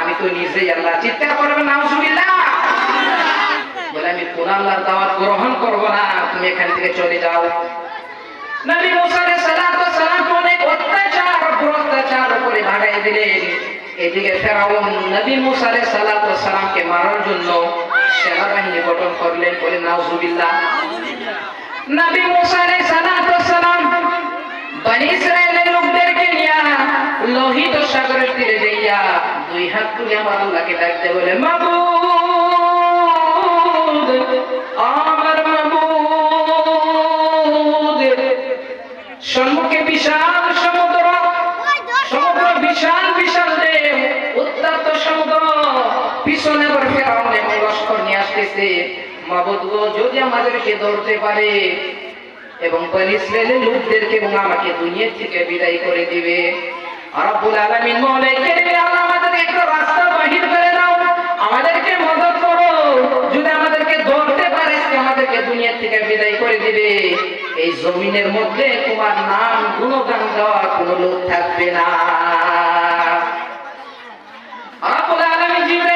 আমি তো নিজেই আল্লাহ চিৎকার করবেন নাউজুবিল্লাহ। বলে আমি কোন আল্লাহর দাওয়াত গ্রহণ করব না তুমি এখান থেকে চলে যাও। নবী মুসা আলাইহিস সালাতু সালাম অনেক অত্যাচার অত্যাচার করে ভাগাই দিলেন। এদিকে ফেরাউন নবী মুসা আলাইহিস সালাতু সালামকে মারার জন্য সেনাবাহিনী গঠন করলেন বলে নাউজুবিল্লাহ। নবী মুসা আলাইহিস সালাতু সালাম বনি লোহিত সাগরের তীরে যাইয়া দুই হাত তুলে আমার আল্লাহকে ডাকতে বলে, মাবুদ, আমার মাবুদ, সম্মুখে বিশাল সমুদ্র সমুদ্র বিশাল বিশাল দেব উত্তপ্ত সমুদ্র, পিছনে আবার ফেরাউন এবং লস্কর নিয়ে আসতেছে। মাবুদ গো, যদি আমাদেরকে ধরতে পারে, এবং বনি ইসরায়েলের লোকদেরকে এবং আমাকে দুনিয়া থেকে বিদায় করে দিবে আমাদেরকে যদি আমাদেরকে ধরতে আমাদেরকে থেকে বিদায় করে দিবে। এই জমিনের মধ্যে তোমার নাম গুণগান দেওয়ার কোনো লোক থাকবে না। রব্বুল আলামিন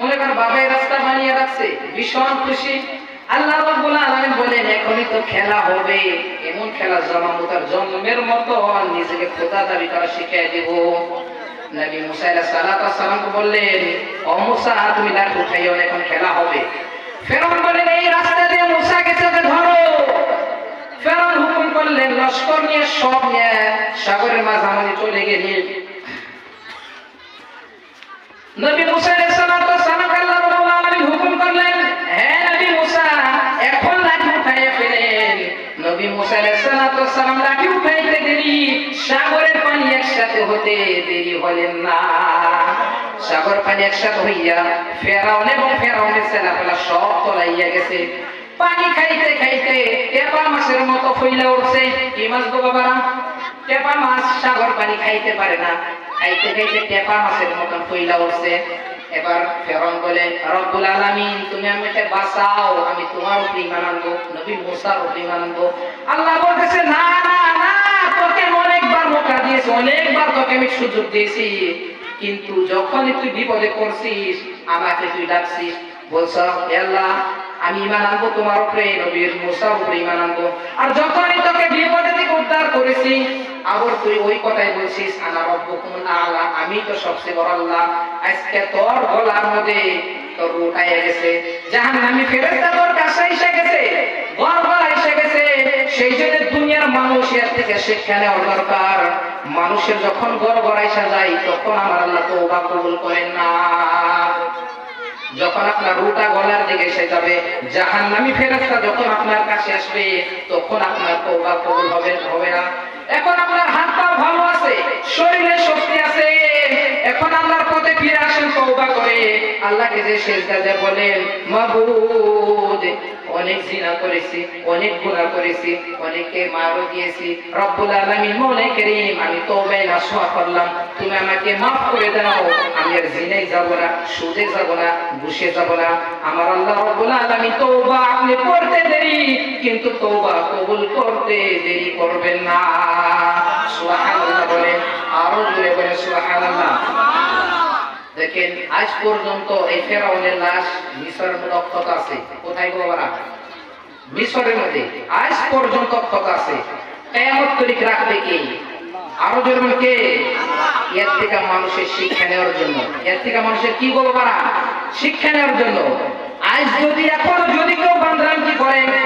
মনে কর বাবা এই রাস্তা বানিয়ে রাখছে, ভীষণ খুশি। আল্লাহ রাব্বুল আলামিন বলেন, এখনই তো খেলা হবে। এমন খেলা জমাবো তার জন্মের মতো। নিজেকে খোদা দাবি করা শিখিয়ে দেব। নবী মুসা আলাইহিস সালাতু বললেন, ও মুসা, তুমি উঠাইও এখন খেলা হবে। ফেরাউন এই রাস্তা দিয়ে ধরো। ফেরাউন হুকুম করলেন, লস্কর নিয়ে, সব নিয়ে সাগরের মাঝামাঝি চলে গেলেন নবী মুসা নবী মুসা আলাইহিস সালাতু ওয়াস সালাম লাঠি উঠাইতে দেরি। সাগরের পানি একসাথে হতে দেরি হলেন না। সাগর পানি একসাথে হইয়া ফেরাউন এবং ফেরাউনের ছেলেপেলা সব তলাইয়া গেছে। পানি খাইতে খাইতে টেপা মাছের মতো ফইলা উঠছে। কি মাছ গো বাবারা? টেপা মাছ সাগর পানি খাইতে পারে না। খাইতে খাইতে টেপা মাছের মতন ফইলা উঠছে। এবার ফেরন বলে, রব্বুল আলামিন, তুমি আমাকে বাঁচাও, আমি তোমার উপরে ইমান আনব, নবী মুসার উপরে ইমান আনব। আল্লাহ বলতেছে, না না না, তোকে অনেকবার মৌকা দিয়েছি, অনেকবার তোকে আমি সুযোগ দিয়েছি। কিন্তু যখনই তুই বিপদে পড়ছিস, আমাকে তুই ডাকছিস, বলছ, "হে আল্লাহ আমি ইমান আনব, তোমার উপরে, নবীর মুসার উপরে ইমান আনব। আর যখনই তোকে বিপদে থেকে উদ্ধার করেছি, আবার তুই ওই কথাই বলছিস আনা রব্বুকুম আলা আমি তো সবচেয়ে বড় আল্লাহ। আজকে তোর গলার মধ্যে তোর উঠাইয়া গেছে। জাহান্নামী ফেরেশতা তোর কাছে এসে গেছে গর্ব এসে গেছে। সেই জন্য দুনিয়ার মানুষ এর থেকে শিক্ষা নেওয়ার দরকার। মানুষের যখন গড় গড়াইসা যায়, তখন আমার আল্লাহ তওবা কবুল করেন না। যখন আপনার রুটা গলার দিকে এসে যাবে, জাহান্নামী ফেরেশতা যখন আপনার কাছে আসবে, তখন আপনার তওবা কবুল হবে হবে না। এখন আপনার হাত পা ভালো আছে, শরীরে শক্তি আছে, এখন আল্লাহর পথে ফিরে আসেন, তওবা করে। আল্লাহকে যে সেজদা দেয় বলেন, মাবুদ অনেক জিনা করেছি, অনেক গুনাহ করেছি, অনেককে মারও দিয়েছি। রব্বুল আলামিন মনে করিম আমি তওবায় নাসুহা করলাম। তুমি আমাকে মাফ করে দাও, আমি আর জিনাই যাব না, সুদে যাব না, ঘুষে যাব না। আমার আল্লাহ রব্বুল আলামিন তওবা আপনি করতে দেরি, কিন্তু তওবা কবুল করতে দেরি করবেন না। সুবহানাল্লাহ বলে আরও জোরে বলে সুবহানাল্লাহ। দেখেন, আজ পর্যন্ত এই ফেরাউনের লাশ মিশরের মধ্যে অক্ষত আছে। কোথায় গো বাবা মিশরের মধ্যে। আজ পর্যন্ত অক্ষত আছে। কেয়ামত তরিক রাখবে কে? আরও জোরবেন কে? এর থেকে মানুষের শিক্ষা নেওয়ার জন্য। এর থেকে মানুষের কি গো বাবা শিক্ষা নেওয়ার জন্য। আজ যদি এখন যদি কেউ বান্দ্রাঙ্কি করে এখনও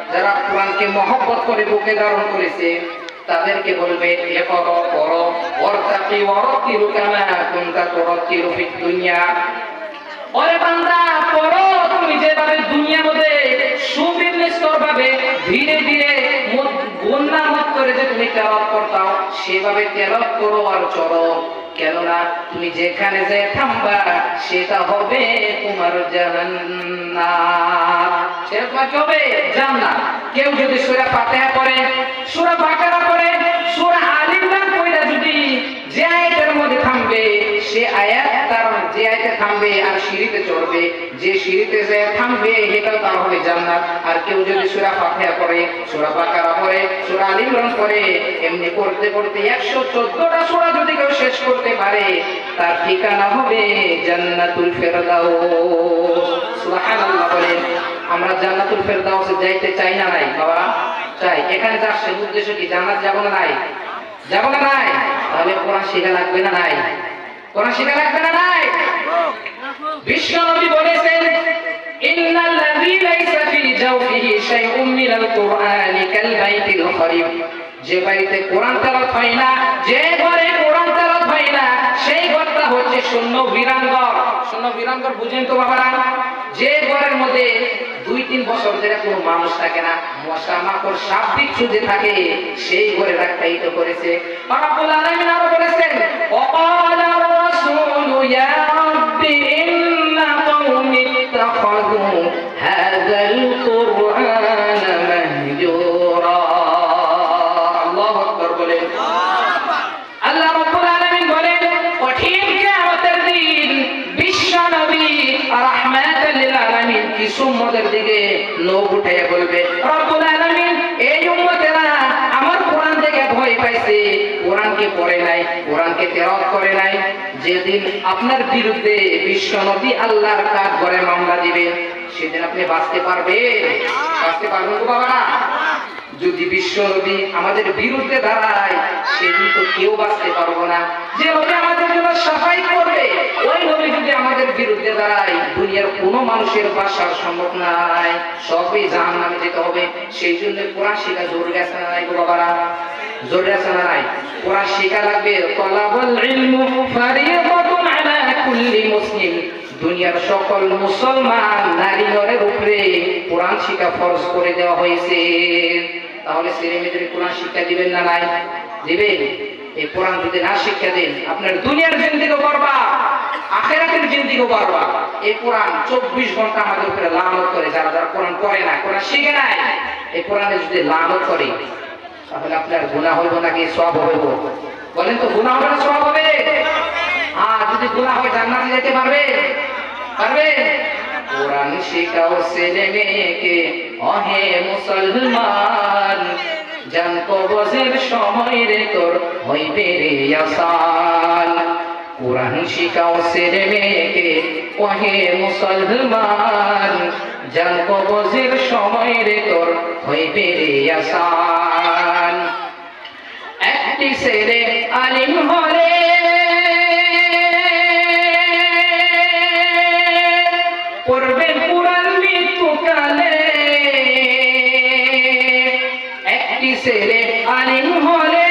যারা কোরআনকে মহব্বত করে, বুকে ধারণ করেছে, তাদেরকে বলবে, এ করো করো। ফিদ দুনিয়া। বান্দা তুমি যেভাবে মধ্যে ভাবে ধীরে ধীরে বন্যার মত করে যে তুমি করতাও, সেভাবে তেলাওয়াত করো আর চলো। কেননা তুমি যেখানে যে থামবা সেটা হবে তোমার না সেরকম কি হবে জান্নাত কেউ যদি সূরা ফাতিহা পড়ে, সূরা বাকারা পড়ে, সূরা আল ইমরান পড়ে যদি যে আয়াতের মধ্যে থামবে, সে আয়াত তার যে আয়াতে থামবে আর সিঁড়িতে চড়বে, যে সিঁড়িতে যে থামবে এটাও তার হবে জান্নাত। আর কেউ যদি সূরা ফাতিহা পড়ে, সূরা বাকারা পড়ে, সূরা আল ইমরান পড়ে, এমনি পড়তে পড়তে 114টা সূরা যদি কেউ শেষ করতে পারে, তার ঠিকানা হবে জান্নাতুল ফেরদাউস। সুবহানাল্লাহ বলেন। আমরা জান্নাতুল ফেরদাউসে যাইতে চাই না নাই, বাবা? চাই। এখানে যার সে উদ্দেশ্য কি? জান্নাত যাব না নাই? যাব না নাই? তাহলে কোরআন শেখা লাগবে না নাই? কোরআন শেখা লাগবে না নাই? বিশ্ব নবী বলেছেন ইন্নাল্লাযী লাইসা ফি জাওফিহি শাইউম মিনাল কুরআনি কাল বাইতিল খরিব। যে বাড়িতে কোরআন তেলাওয়াত হয় না, যে ঘরে কোরআন তেলাওয়াত হয় না, সেই ঘরটা হচ্ছে শূন্য বীরাঙ্গর শূন্য বীরাঙ্গর বুঝেন তো বাবারা। যে ঘরের মধ্যে দুই, তিন বছর ধরে কোনো মানুষ থাকে না, মশা, মাকড় সাপ বিচ্ছু থাকে, সেই ঘরে রাখাইতে করেছে। আরও বলেছেন অপালা রাসূলু ইয়া রাব্বি তেলাওয়াত করে নাই। যেদিন আপনার বিরুদ্ধে বিশ্ব আল্লাহর করে মামলা সেদিন আপনি বাঁচতে বাঁচতে পারবেন তো বাবা না যদি বিশ্ব নবী আমাদের বিরুদ্ধে দাঁড়ায়, সেদিন তো কেউ বাঁচতে পারব না। যে নবী আমাদের জন্য সাফাই করবে ওই নবী যদি আমাদের বিরুদ্ধে দাঁড়ায়, দুনিয়ার কোনো মানুষের বাসার সম্ভব নাই। সবই জাহান নামে যেতে হবে। সেই জন্য কোরআন শেখা জোর গেছে নাই বাবারা? জোর গেছে না নাই? কোরআন শেখা লাগবে। তলাবুল ইলমু ফারিয়াদাতুন আলা কুল্লি মুসলিম। দুনিয়ার সকল মুসলমান নারী নরের উপরে কোরআন শিক্ষা ফরজ করে দেওয়া হয়েছে। তাহলে ছেলে মেয়েদের কোরআন শিক্ষা দিবেন না নাই? দিবেন? এই কোরআন যদি না শিক্ষা দেন, আপনার দুনিয়ার জিন্দিগো পারবা আখেরাতের জিন্দিগো পারবা এই কোরআন চব্বিশ ঘণ্টা আমাদের উপরে লালত করে, যারা যারা কোরআন করে না, কোরআন শিখে নাই, এই কোরআনে যদি লালত করে তাহলে আপনার গুণা হইব নাকি সব হইব? বলেন তো গুণা হবে না সব হবে? আর যদি গুণা হয় জান্নাতে যেতে পারবে? পারবে? কোরআন শিখাও ছেলে মেয়েকে, অহে মুসলমান, জান কবজের সময় রে তোর হইবে রে আসান কোরআন শিখাও ছেলে মেয়েকে ওহে মুসলমান, জান কবজের সময় রে তোর হইবে রে আসান একটি সেরে আলিম হলে। পড়বে কোরআন মৃত্যুকালে একটি সেরে আলিম হলে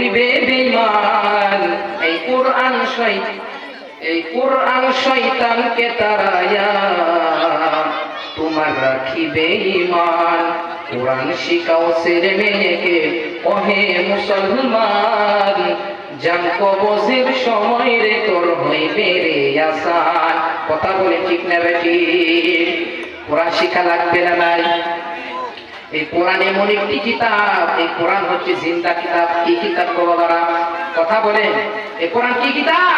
করিবে বেমান এই কোরআন এই কোরআন শৈতানকে তারায়া তোমার রাখিবে ইমান কোরআন শিখাও ছেলে মেয়েকে, ওহে মুসলমান, জান কবজের সময় রে তোর হইবে রে আসান। কথা বলে ঠিক না বেটি? কোরআন শিখা লাগবে না নাই? এই কোরআন এমন একটি কিতাব? এই কোরআন হচ্ছে জিন্দা কিতাব। কি কিতাব করো দ্বারা কথা বলে এই কোরআন কি কিতাব?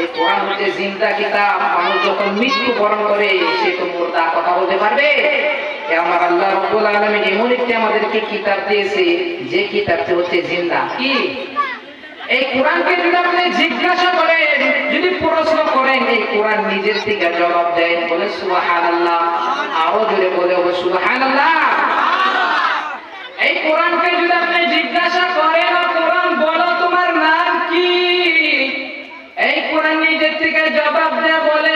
এই কোরআন হচ্ছে জিন্দা কিতাব। মানুষ যখন মৃত্যু বরণ করে, সে তো মোর্দা কথা বলতে পারবে। আমার আল্লাহ রব্বুল আলমিন এমন একটি আমাদেরকে কিতাব দিয়েছে, যে কিতাবটি হচ্ছে জিন্দা। কি? এই কোরআনকে যদি আপনি জিজ্ঞাসা করেন, যদি প্রশ্ন করেন, এই কোরআন নিজের থেকে জবাব দেন বলে সুবাহান আল্লাহ আরও জোরে বলে সুবাহান আল্লাহ এই কোরআনকে যদি আপনি জিজ্ঞাসা করেন কোরআন, বলো তোমার নাম কি? এই কোরআন নিজের থেকে জবাব দেয়, বলে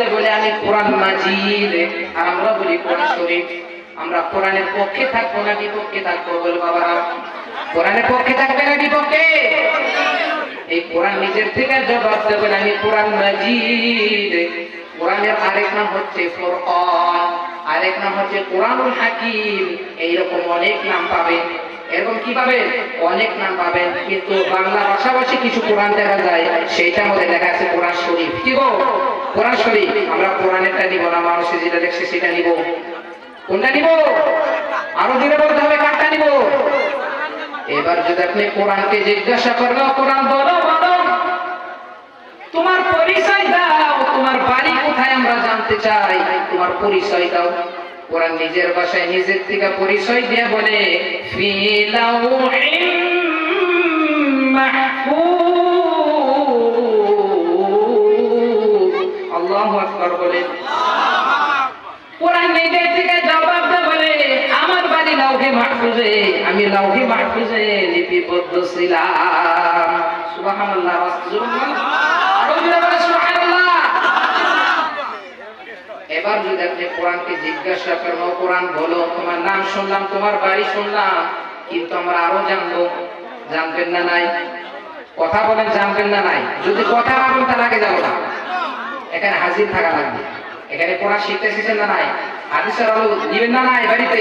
দেয় বলে আমি কোরআন মাজিদ আর আমরা বলি কোরআন শরীফ। আমরা কোরআনের পক্ষে থাকব না বিপক্ষে থাকব, বলে বাবারা। কোরআনের পক্ষে থাকবে না বিপক্ষে? এই কোরআন নিজের থেকে জবাব দেবে না, আমি কোরআন মাজিদ। কোরআনের আরেক নাম হচ্ছে ফোরআন আরেক নাম হচ্ছে কোরআনুল হাকিম। এইরকম অনেক নাম পাবেন। এরকম কি পাবেন? অনেক নাম পাবেন। কিন্তু বাংলা ভাষাভাষী কিছু কোরআন দেখা যায়, সেইটার মধ্যে দেখা আছে কোরআন শরীফ। কি গো? কোরআন শরীফ, আমরা কোরআনেরটা নিব না, মানুষে যেটা দেখছে সেটা নিব। কোনটা নিব? আরও দিনে বলতে হবে, কারটা নিব? এবার যদি আপনি কোরআনকে জিজ্ঞাসা করেন কোরআন, বলো তোমার পরিচয় দাও, তোমার বাড়ি কোথায় আমরা জানতে চাই? তোমার পরিচয় দাও। কোরআন নিজের ভাষায় নিজের থেকে পরিচয় দিয়ে বলে ফিলাউহিম মাহফুজ আকবার বলে কোরআন নিজের থেকে জবাব বলে, আমার বাড়ি লাউহে মাহফুজে, আমি লাউহে মাহফুজে লিপিবদ্ধ ছিলাম। সুবহানাল্লাহ এবার যদি কোরআনকে জিজ্ঞাসা করেন কোরআন, বলো, তোমার নাম শুনলাম, তোমার বাড়ি শুনলাম, কিন্তু আমরা আরও জানব। জানবেন না নাই? কথা বলেন, জানবেন না নাই? যদি কথা বলেন, তাহলে আগে যাব না। এখানে হাজির থাকা লাগবে। এখানে কোরআন শিখতে এসেছেন না নাই? হাদিসের আলো দিবেন না নাই বাড়িতে?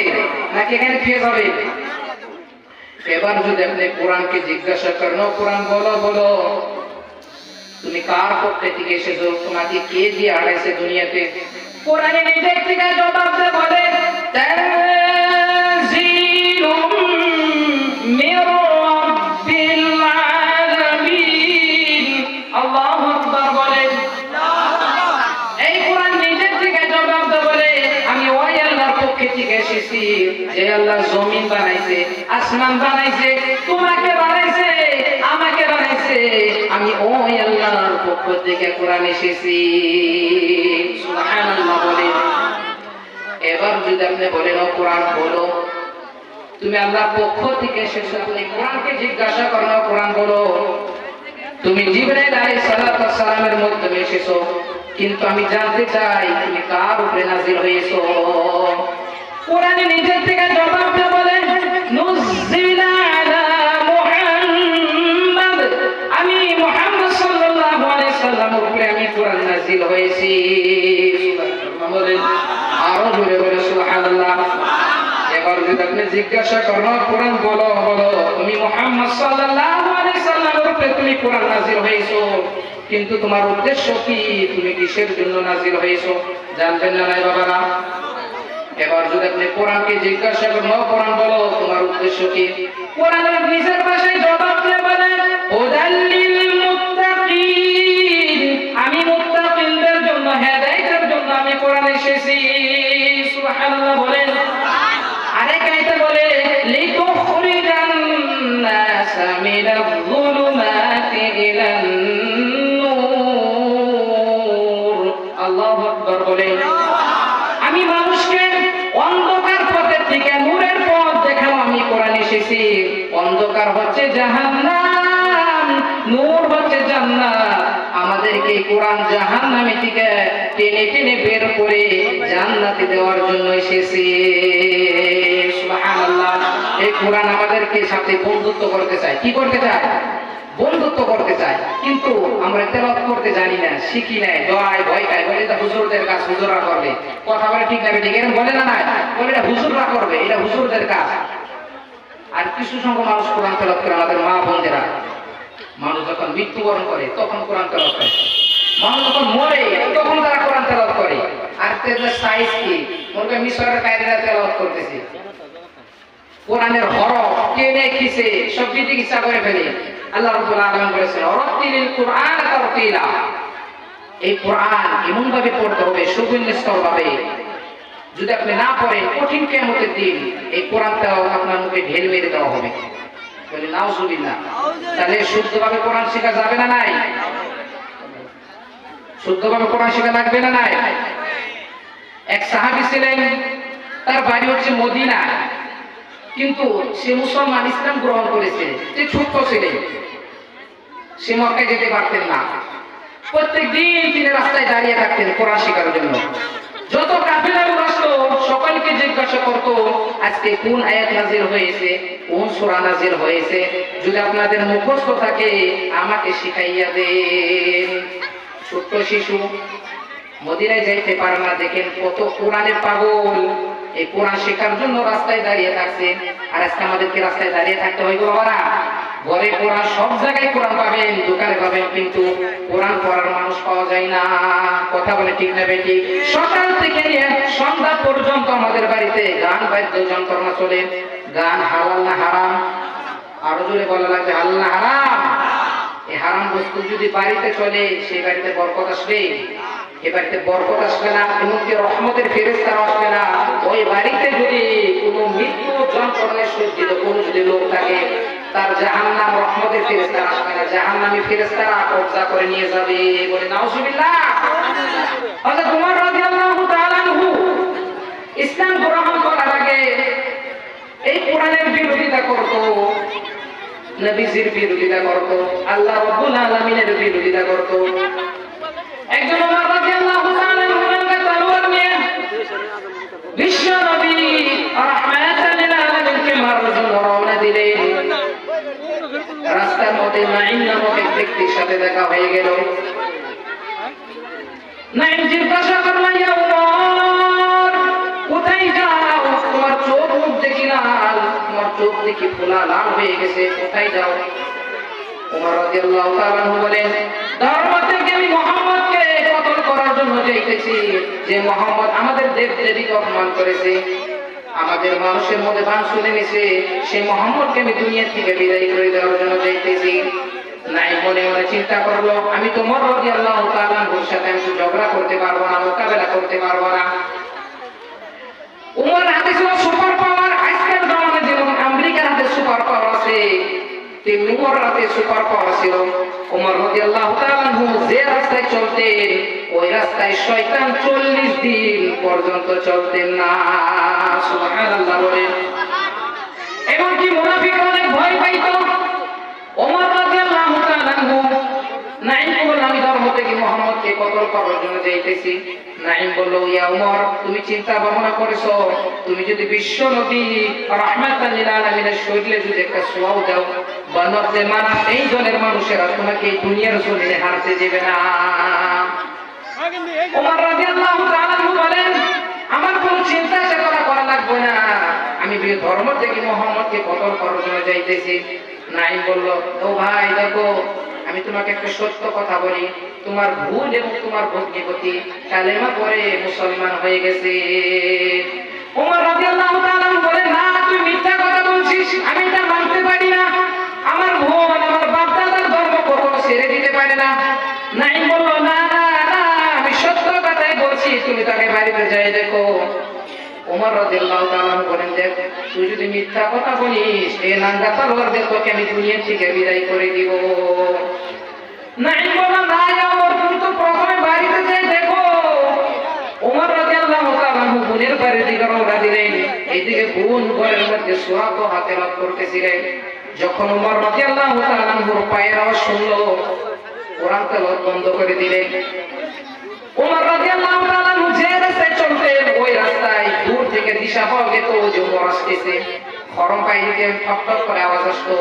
নাকি এখানে ফিরে যাবে এবার যদি আপনি কোরআনকে জিজ্ঞাসা করেন কোরআন, বলো বলো। তুমি কার পক্ষে থেকে এসেছ? তোমাকে কে দিয়ে আড়াইছে দুনিয়াতে? কোরআনে নিজের থেকে জবাব বলে আল্লাহ জমিন বানাইছে, আসমান বানাইছে, তোমাকে বানাইছে, আমাকে বানাইছে। আমি ওই আল্লাহর পক্ষ থেকে কোরআন এসেছি। এবার যদি আপনি বলেন, ও কোরআন, বলো। তুমি আল্লাহর পক্ষ থেকে এসেছ তুমি কোরআনকে জিজ্ঞাসা করো কোরআন, বলো। তুমি জিবরাইল আলাইহিস সালাতু সালামের মাধ্যমে এসেছ, কিন্তু আমি জানতে চাই, তুমি কার উপরে নাজিল হয়েছো? নিজের থেকে জবাব দিয়ে বলে নুজিলা আলা মুহাম্মদ। আমি মুহাম্মদ সাল্লাল্লাহু আলাইহি আমি কোরআন নাজিল হয়েছি। বলেন, আরও জোরে বলে সুবহানাল্লাহ। এবার জিজ্ঞাসা করেন কোরআন বলো বলো। তুমি মুহাম্মদ সাল্লাল্লাহু আলাইহি সাল্লামের উপরে তুমি কোরআন নাজিল হয়েছো। কিন্তু তোমার উদ্দেশ্য কি? তুমি কিসের জন্য নাজিল হয়েছো? জানবেন না নাই বাবারা? এবার যদি আপনি কোরআনকে জিজ্ঞাসা করেন কোরআন বলো, তোমার উদ্দেশ্য কি? কোরআনের নিজের ভাষায় জবাব দিয়ে বলেন হুদাল্লিল মুত্তাকিন। আমি মুত্তাকিনদের জন্য, হেদায়েতের জন্য আমি কোরআন এসেছি। সুবহানাল্লাহ বলেন। বলে, লিতুখরিজান মিনাল যুলুমাতি ইলান নূর। আল্লাহু আকবার বলেন। আমি মানুষকে এসেছি অন্ধকার হচ্ছে জাহান্নাম, নূর হচ্ছে জান্নাত। আমাদেরকে কোরআন জাহান্নামে থেকে টেনে টেনে বের করে জান্নাতে দেওয়ার জন্য এসেছে। সুবহানাল্লাহ। এই কোরআন আমাদেরকে সাথে বন্ধুত্ব করতে চায়। কি করতে চায়? বন্ধুত্ব করতে চায়। কিন্তু আমরা তেলাওয়াত করতে জানি না, শিখি নাই ডরাই ভয় খাই বলে এটা হুজুরদের কাজ, হুজুররা করবে। কথা বলে ঠিক না ঠিক এরকম বলে না না বলে এটা হুজুররা করবে, এটা হুজুরদের কাজ। আর কিছু সংখ্যক মানুষ কোরআন তেলাওয়াত করে আমাদের মা বোনদেরা। মানুষ যখন মৃত্যুবরণ করে, তখন কোরআন তেলাওয়াত করে। মানুষ যখন মরে, তখন তারা কোরআন তেলাওয়াত করে। আর তাদের সাইজ কি? মনে মিশরের কায়দারা তেলাওয়াত করতেছে। কোরআনের হরফ কেনে কিসে সব দিতে ইচ্ছা করে ফেলে। আল্লাহ রাব্বুল আলামিন বলেছেন অরতিলিল কুরআন তারতিলা। এই কোরআন এমন ভাবে পড়তে হবে সুবিন্যস্ত ভাবে যদি আপনি না পড়েন, কঠিন কিয়ামতের দিন এই কোরআনটাও আপনার মুখে ঢেল মেরে দেওয়া হবে। তাহলে শুদ্ধভাবে কোরআন শেখা যাবে না নাই? শুদ্ধভাবে কোরআন শেখা লাগবে না নাই? এক সাহাবী ছিলেন, তার বাড়ি হচ্ছে মদিনা। কিন্তু সে মুসলমান ইসলাম গ্রহণ করেছে, সে ছোট্ট ছিলেন সে মক্কায় যেতে পারতেন না। প্রত্যেক দিন তিনি রাস্তায় দাঁড়িয়ে থাকতেন কোরআন শেখার জন্য। যত কাফিলাগুলো আসতো সকলকে জিজ্ঞাসা করত, আজকে কোন আয়াত নাজির হয়েছে? কোন সূরা নাজির হয়েছে? যদি আপনাদের মুখস্থ থাকে, আমাকে শিখাইয়া দেন। ছোট্ট শিশু, মদিনায় যাইতে পারে না, দেখেন কত কোরআনের পাগল। এই কোরআন শেখার জন্য রাস্তায় দাঁড়িয়ে থাকছে। আর আজকে আমাদেরকে রাস্তায় দাঁড়িয়ে থাকতে হয় বাবারা। ঘরে কোরআন সব জায়গায় কোরআন পাবেন, দোকানে পাবেন, কিন্তু কোরআন পড়ার মানুষ পাওয়া যায় না। কথা বলে ঠিক না বেটি? সকাল থেকে নিয়ে সন্ধ্যা পর্যন্ত আমাদের বাড়িতে গান বাদ্য যন্ত্রণা চলে। গান হালাল না হারাম? আরও জোরে বলা লাগবে, হালাল না হারাম? এই হারাম বস্তু যদি বাড়িতে চলে সেই বাড়িতে বরকত আসবে। এ বাড়িতে বরকত আসবে না, এমনকি রহমতের ফেরেস্তারা আসবে না। ওই বাড়িতে যদি কোনো মৃত্যু যন্ত্রণায় সজ্জিত কোনো যদি লোক থাকে তার জাহান্নাম রহমতের ফেরেস্তারা আসবে না। জাহান্নামী ফেরেস্তারা কবজা করে নিয়ে যাবে বলে নাউজুবিল্লাহ। হযরত উমর ইসলাম গ্রহণ করার আগে এই কোরআনের বিরোধিতা করত, নবীজির বিরোধিতা করত, আল্লাহ আলামিনের বিরোধিতা করত। একজন ওমর রাদিয়াল্লাহু তাআলা তলোয়ার নিয়ে বিশ্ব নবী আলামিনকে মারার জন্য রওনা দিলেন। রাস্তার মধ্যে নাইম নামক এক ব্যক্তির সাথে দেখা হয়ে গেল। নাইম জিজ্ঞাসা কোথায় যাও? তোমার চোখ মুখ দেখি লাল তোমার চোখ দেখি ফোলা লাল হয়ে গেছে, কোথায় যাও? তাআলা বলেন থেকে আমি কতল করার জন্য যাইতেছি। যে মুহাম্মদ আমাদের দেব দেবীকে অপমান করেছে আমাদের মানুষের মধ্যে বান শুনে নিছে সেই মোহাম্মদকে আমি দুনিয়া থেকে বিদায় করে দেওয়ার জন্য যাইতেছি। নাই মনে মনে চিন্তা করল, আমি তোমার রবি আল্লাহ তাআলার সাথে, আমি তো ঝগড়া করতে পারব না, মোকাবেলা করতে পারব না। উমর হাতে ছিল সুপার পাওয়ার আজকের জমানায় যেমন আমেরিকার হাতে সুপার পাওয়ার আছে। তেমনি ওর রাতে সুপার পাওয়ার ছিল ওমর রাদিয়াল্লাহু আল্লাহ তালু যে রাস্তায় চলতেন, ওই রাস্তায় শয়তান চল্লিশ দিন পর্যন্ত চলতেন না। সুবহানাল্লাহ বলে এমনকি মুনাফিকরা অনেক ভয় পাইতো। ওমর রাজি আল্লাহ আনহু আমি ধর্ম থেকে মানুষেরা তোমাকে দুনিয়ার হারতে দেবে না। আমার কোনো চিন্তা চেতনা করা লাগবে না। আমি ধর্ম থেকে মোহাম্মদকে কতল করার জন্য যাইতেছি? নাইম বলল, ও ভাই, দেখো আমি তোমাকে একটা সত্য কথা বলি। তোমার ভুল এবং তোমার ভগ্নিপতি কালেমা পরে মুসলমান হয়ে গেছে। ওমর রাদিয়াল্লাহু তাআলা বলেন, না, তুই মিথ্যা কথা বলছিস, আমি এটা মানতে পারি না। আমার বোন আমার বাপ দাদার ধর্ম কখনো ছেড়ে দিতে পারে না। নাইম বলল, না না না, আমি সত্য কথাই বলছি, তুমি তাকে বাড়িতে যাই দেখো। ওমর রাদিয়াল্লাহু তাআলা বলেন, দেখ, তুই যদি মিথ্যা কথা বলিস এই নাঙ্গা তলোয়ার তোকে আমি দুনিয়া থেকে বিদায় করে দিব। বোন ঘরের মধ্যে সোহাগ হাতে লাভ করতেছিলেন? যখন উমর রাদিয়াল্লাহু তাআলা আনহুর পায়ের আওয়াজ শুনলো, কোরআন তেলাওয়াত বন্ধ করে দিলেন। উমর রাদিয়াল্লাহু তাআলা আনহু যে রাস্তায় চলতেন, ওই রাস্তায় দূর থেকে দিশা আসতেছে। খরম পাই ঠক করে আওয়াজ আসতো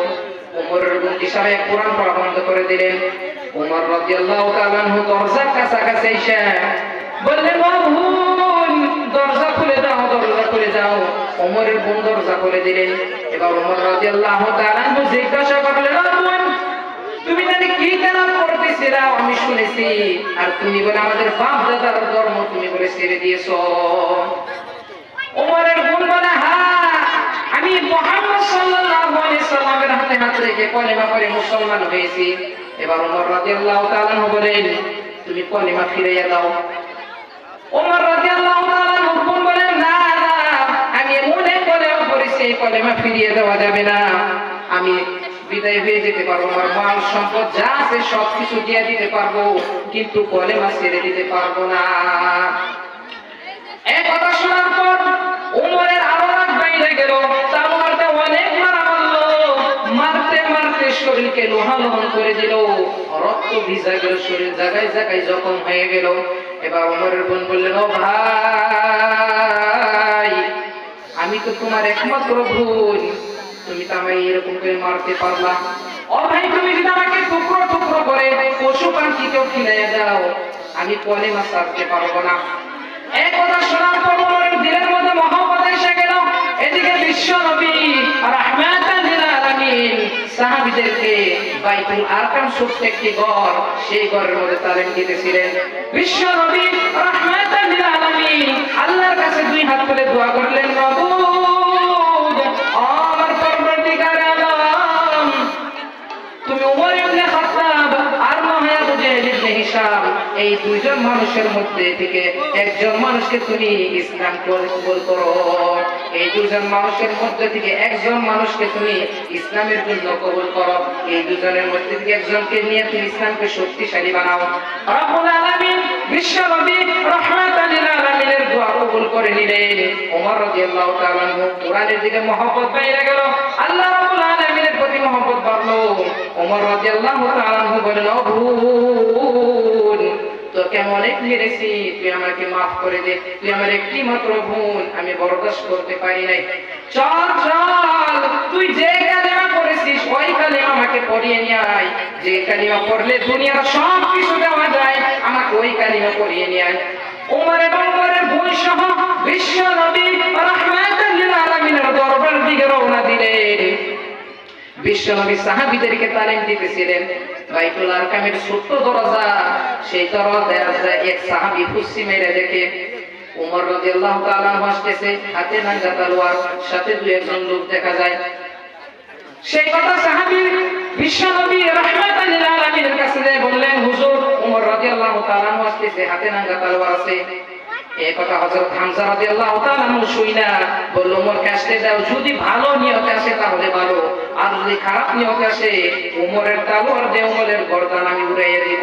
উমরের গুণ ইশারায় কোরআন পড়া বন্ধ করে দিলেন। উমর রাদিয়াল্লাহু তাআলা আনহু দরজার কাছাকাছি এসে বললেন বোন দরজা খুলে দাও দরজা খুলে দাও ওমরের বোন দরজা খুলে দিলেন এবার ওমর রাদিয়াল্লাহু তাআলা জিজ্ঞাসা করলেন তুমি জানি কি তেলাওয়াত করতেছিলা আমি শুনেছি। আর তুমি বলে, আমাদের বাপ দাদার ধর্ম তুমি বলে ছেড়ে দিয়েছ। ওমরের বোন বলে হ্যাঁ আমি মুহাম্মদ সাল্লাল্লাহু আলাইহি সাল্লামের হাতে হাত রেখে কলেমা পড়ে মুসলমান হয়েছি। এবার ওমর রাদিয়াল্লাহু তাআলা বলেন, তুমি কলেমা ফিরাইয়া দাও। ওমর রাদিয়াল্লাহু তাআলা পড়েছি কলেমা ফিরিয়ে দেওয়া যাবে না। আমি বিদায় হয়ে যেতে পারব আমার মাল সম্পদ যা আছে সব কিছু দিয়ে দিতে পারব, কিন্তু কলেমা ছেড়ে দিতে পারব না। জখম হয়ে গেল। এবার উমরের বোন বললেন ও ভাই আমি তো তোমার একমাত্র ভুল। তুমি তো আমায় এরকম করে মারতে পারলা। ও ভাই তুমি যদি আমাকে টুকরো টুকরো করে পশু পাখিকেও কিনে দাও, আমি কলে মাছ আসতে পারব না। এই কথা শোনার পর দিলের মধ্যে মহব্বত এসে এদিকে বিশ্ব নবী লিল আলামিন সাহাবীদেরকে বাইতুল আরকাম একটি সেই মধ্যে তালিম দিতেছিলেন। বিশ্ব নবী লিল আলামিন আল্লাহর কাছে দুই হাত তুলে দোয়া করলেন মাবুদ তুমি উমর ইবনে খাত্তাব আর মুজাহিদ ইবনে হিশাম এই দুইজন মানুষের মধ্যে থেকে একজন মানুষকে তুমি ইসলাম কবুল করো। এই দুজন মানুষের মধ্যে থেকে একজন মানুষকে তুমি ইসলামের জন্য কবুল করো। এই দুজনের মধ্যে থেকে একজনকে নিয়ে তুমি ইসলামকে শক্তিশালী বানাও। আল্লাহ আমি অনেক তুই আমাকে মাফ করে দে। তুই আমার একটি মাত্র বোন, আমি বরদাস্ত করতে পারি নাই। চল চল, তুই যে কালেমা পড়েছিস, ওই কালেমা আমাকে পড়িয়ে নিয়ে আয়। যে কালিমা পড়লে দুনিয়ার সব কিছু দেওয়া যায়, আমাকে ওই কালিমা পড়িয়ে নিয়ে আয়। এবং বোন সহ বিশ্ব নবী রাহমাতাল আলামিনের দরবার দিকে রওনা বিশ্বনবী সাহাবীদেরকে তালিম দিতেছিলেন। বাইতুল আরকামের ছোট্ট দরজা সেই দরজা এক সাহাবী ফুসি মেরে দেখে উমর রাদিয়াল্লাহু তাআলা হাসতেছে হাতে নাঙ্গা তলোয়ার, সাথে দুই একজন লোক দেখা যায়। সেই কথা সাহাবী বিশ্বনবী রাহমাতাল লিল আলামিনের কাছে বললেন, হুজুর, উমর রাদিয়াল্লাহু তাআলা হাসতেছে হাতে নাঙ্গা তলোয়ার আছে। এই কথা হযরত হামজা রাদিয়াল্লাহু তাআলা শুইনা বলল উমর কাছে দাও, যদি ভালো নিয়তে আসে তাহলে ভালো, আর যদি খারাপ নিয়তে আসে, উমরের তালোয়ার দিয়ে উমরের গর্দান আমি উড়াইয়া দেব।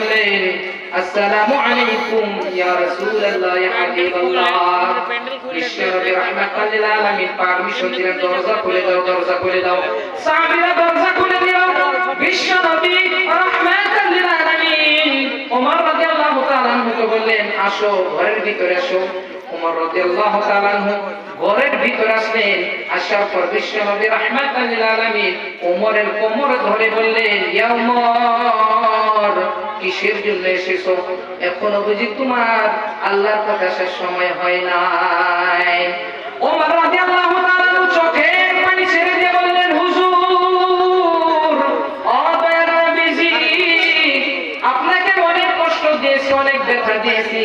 বললেন, আসসালামু আলাইকুম ইয়া রাসূলুল্লাহ, ইয়া হাবিবাল্লাহ। বিশ্বনবী রাহমাতাল লিল আলামিন পারমিশন দিলেন, দরজা খুলে দাও, দরজা খুলে দাও। সাহাবীরা দরজা খুলে দিল। বিশ্বনবী রাহমাতাল লিল আলামিন। ওমর রাদিয়াল্লাহু তাআলা আনহুকে বললেন, আসো, ঘরের ভিতরে আসো। ওমর রাদিয়াল্লাহু তাআলা আনহু ঘরের ভিতরে আসলেন। আসার পর বিশ্বনবী রাহমাতাল লিল আলামিন ওমরের কোমর ধরে বললেন, ইয়া ওমর কিসের জন্য এসেছ? এখনও বুঝি তোমার আল্লাহর শেষ সময় হয় নাই। ওমর রাদিয়াল্লাহু তাআলা চোখের পানি ছেড়ে দিয়ে বললেন, হুজুর আপনাকে অনেক কষ্ট দিয়েছি, অনেক ব্যথা দিয়েছি।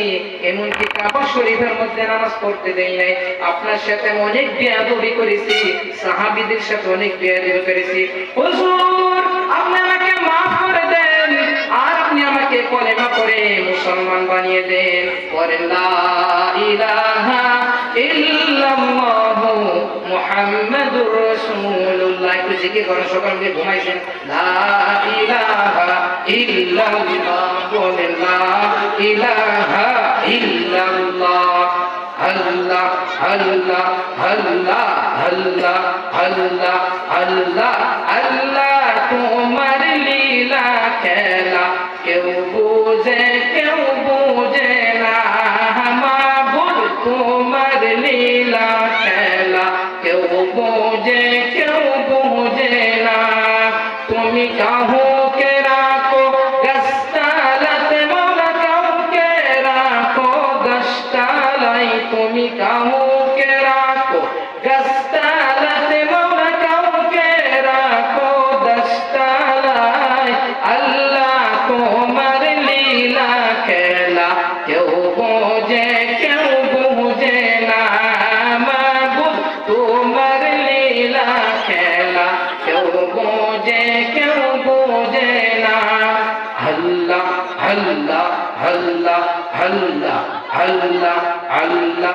এমনকি কাবা শরীফের মধ্যে নামাজ পড়তে দেই নাই। আপনার সাথে অনেক বেয়াদবি করেছি, সাহাবীদের সাথে অনেক বেয়াদবি করেছি। হুজুর আমাকে কলেমা করে মুসলমান বানিয়ে দেন পরে আল্লাহ তোমার লীলা খেলা কেউ